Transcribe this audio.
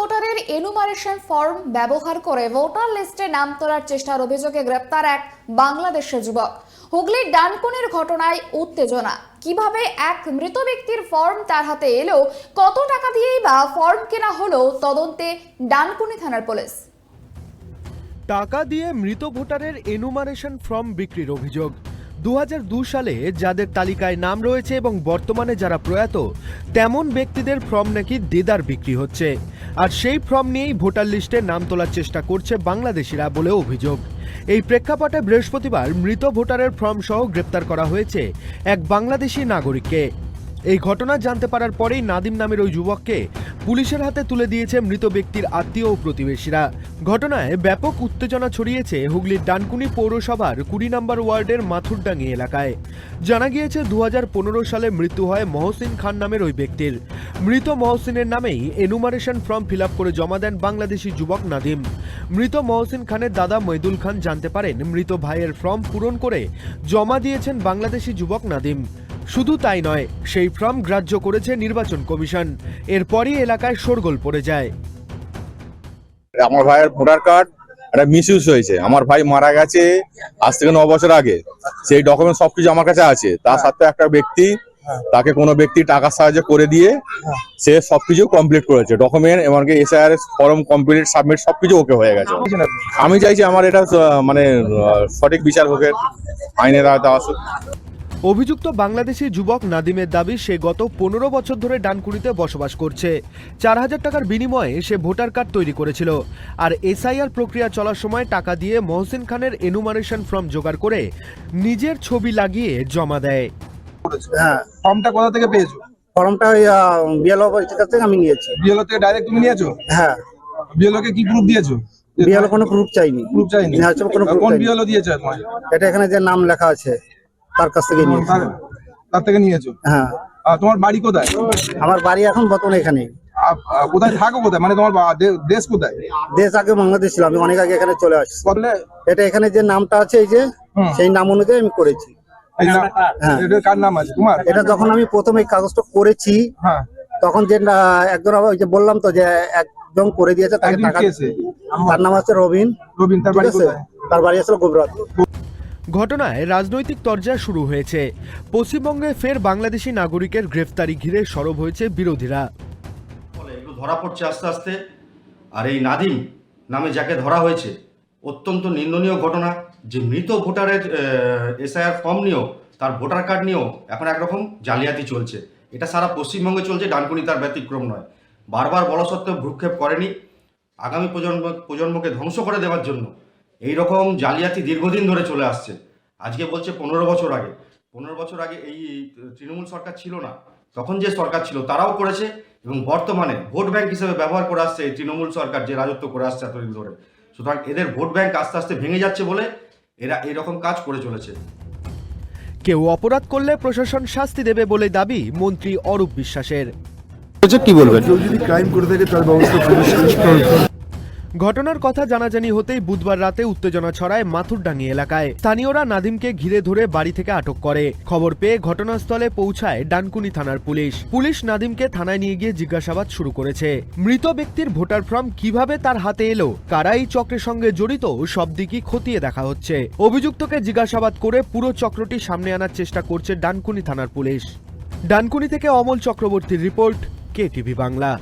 ভোটারের enumeration form ব্যবহার করে ভোটার লিস্টে নাম তোলার চেষ্টার অভিযোগে গ্রেপ্তার এক বাংলাদেশের যুবক। হুগলির ডানকুনির ঘটনায় উত্তেজনা। কীভাবে এক মৃত ব্যক্তির ফর্ম তার হাতে এলো, কত টাকা দিয়েই বা ফর্ম কেনা হলো তদন্তে ডানকুনি থানার পুলিশ। টাকা দিয়ে মৃত ভোটারের এনুমারেশন ফর্ম বিক্রির অভিযোগ। দু সালে যাদের তালিকায় নাম রয়েছে এবং বর্তমানে যারা প্রয়াত, তেমন ব্যক্তিদের ফর্ম নাকি দেদার বিক্রি হচ্ছে। আর সেই ফর্ম নিয়েই ভোটার লিস্টে নাম তোলার চেষ্টা করছে বাংলাদেশিরা বলে অভিযোগ। এই প্রেক্ষাপটে বৃহস্পতিবার মৃত ভোটারের ফর্ম সহ গ্রেপ্তার করা হয়েছে এক বাংলাদেশি নাগরিককে। এই ঘটনা জানতে পারার পরেই নাদিম নামের ওই যুবককে পুলিশের হাতে তুলে দিয়েছে মৃত ব্যক্তির আত্মীয় ও প্রতিবেশীরা। ঘটনায় ব্যাপক উত্তেজনা ছড়িয়েছে হুগলির ডানকুনি পৌরসভার কুড়ি নম্বর ওয়ার্ডের মাথুরডাঙ্গি এলাকায়। জানা গিয়েছে, দু হাজার পনেরো সালে মৃত্যু হয় মহসিন খান নামের ওই ব্যক্তির। মৃত মহসিনের নামেই এনুমারেশন ফর্ম ফিল করে জমা দেন বাংলাদেশি যুবক নাদিম। মৃত মহসিন খানের দাদা মৈদুল খান জানতে পারেন মৃত ভাইয়ের ফর্ম পূরণ করে জমা দিয়েছেন বাংলাদেশি যুবক নাদিম। শুধু তাই নয় সেই ফর্ম গ্রাহ্য করেছে নির্বাচন কমিশন। এরপরই এলাকায় শোরগোল পড়ে যায়। আমার ভাইয়ের ভোটার কার্ড একটা মিসইউজ হয়েছে। আমার ভাই মারা গেছে আজ থেকে ন বছর আগে। সেই ডকুমেন্ট সবকিছু আমার কাছে আছে। তার সাথে একটা ব্যক্তি তাকে কোনো ব্যক্তি টাকার সাহায্য করে দিয়ে সে সবকিছু কমপ্লিট করেছে। ডকুমেন্ট এমনকি এসআইআর ফর্ম কমপ্লিট সাবমিট সবকিছু ওকে হয়ে গেছে। আমি চাইছি আমার এটা মানে সঠিক বিচার হোক আইনের আওতায় আসুক। অভিযুক্ত বাংলাদেশি যুবক নাদিমের দাবি সে গত পনেরো বছর ধরে ডানকুড়িতে বসবাস করছে। চার হাজার টাকার বিনিময়ে সে ভোটার কার্ড তৈরি করেছিল। আর এসআইআর প্রক্রিয়া চলার সময় টাকা দিয়ে মহসিন খানের এনুমারেশন ফর্ম জোগাড় করে নিজের ছবি লাগিয়ে জমা দেয়। হ্যাঁ। ফর্মটা কোথা থেকে পেয়েছ? ফর্মটা ওই বিএলও কাছ থেকে আমি নিয়েছি। বিএলও থেকে ডাইরেক্ট তুমি নিয়েছো? হ্যাঁ। বিএলও কে কি প্রুফ দিয়েছ? বিএলও কোনো প্রুফ চাইনি। প্রুফ চাইনি? সব কোনো proof কোন বিএলও দিয়েছে এটা এখানে যে নাম লেখা আছে তার কাছ থেকে নিয়েছি। তার- থেকে নিয়েছো? হ্যাঁ। আর তোমার বাড়ি কোথায়? আমার বাড়ি এখন বর্তমানে এখানে কোথায়? থাকো কোথায়? মানে তোমার দেশ কোথায়? দেশ আগে বাংলাদেশ ছিল আমি অনেক আগে এখানে চলে আসছি। এটা এখানে যে নামটা আছে এই যে সেই নাম অনুযায়ী আমি করেছি। হ্যাঁ। কার নাম? আছে? তোমার? এটা যখন আমি প্রথমে এই কাগজটা করেছি হ্যাঁ। তখন যে একজন ওই যে বললাম তো যে একজন করে দিয়েছে তাকে টাকা তার নাম আছে রবিন। রবিন তার বাড়ি তার বাড়ি আসলে গোবরাত। ঘটনায় রাজনৈতিক তরজা শুরু হয়েছে। পশ্চিমবঙ্গে ফের বাংলাদেশি নাগরিকের গ্রেফতারি ঘিরে সরব হয়েছে বিরোধীরা। ধরা পড়ছে আস্তে আস্তে। আর এই নাদিম নামে যাকে ধরা হয়েছে অত্যন্ত নিন্দনীয় ঘটনা। যে মৃত ভোটারের এসআইআর ফর্ম নিয়েও, তার ভোটার কার্ড নিয়েও এখন একরকম জালিয়াতি চলছে। এটা সারা পশ্চিমবঙ্গে চলছে, ডানকুনি তার ব্যতিক্রম নয়। বারবার বলা সত্ত্বেও ভ্রুক্ষেপ করেনি আগামী প্রজন্ম, প্রজন্মকে ধ্বংস করে দেওয়ার জন্য। এই রকম জালিয়াতি দীর্ঘদিন ধরে চলে আসছে। আজকে বলছে পনেরো বছর আগে। পনেরো বছর আগে এই তৃণমূল সরকার ছিল না। তখন যে সরকার ছিল, তারাও করেছে এবং বর্তমানে ভোট ব্যাংক হিসেবে ব্যবহার করে আসছে এই তৃণমূল সরকার যে রাজত্ব করে আসছে এতদিন ধরে। সুতরাং এদের ভোট ব্যাংক আস্তে আস্তে ভেঙে যাচ্ছে বলে এরা এরকম কাজ করে চলেছে। কেউ অপরাধ করলে প্রশাসন শাস্তি দেবে বলে দাবি মন্ত্রী অরূপ বিশ্বাসের। কি বলবেন? কেউ যদি ক্রাইম করে থাকে তার ব্যবস্থা। ঘটনার কথা জানাজানি হতেই বুধবার রাতে উত্তেজনা ছড়ায় মাথুরডাঙ্গি এলাকায়। স্থানীয়রা নাদিমকে ঘিরে ধরে বাড়ি থেকে আটক করে। খবর পেয়ে ঘটনাস্থলে পৌঁছায় ডানকুনি থানার পুলিশ। পুলিশ নাদিমকে থানায় নিয়ে গিয়ে জিজ্ঞাসাবাদ শুরু করেছে। মৃত ব্যক্তির ভোটার ফর্ম কীভাবে তার হাতে এলো? কারা এই চক্রের সঙ্গে জড়িত? সব দিকই খতিয়ে দেখা হচ্ছে। অভিযুক্তকে জিজ্ঞাসাবাদ করে পুরো চক্রটি সামনে আনার চেষ্টা করছে ডানকুনি থানার পুলিশ। ডানকুনি থেকে অমল চক্রবর্তীর রিপোর্ট কে টিভি বাংলা।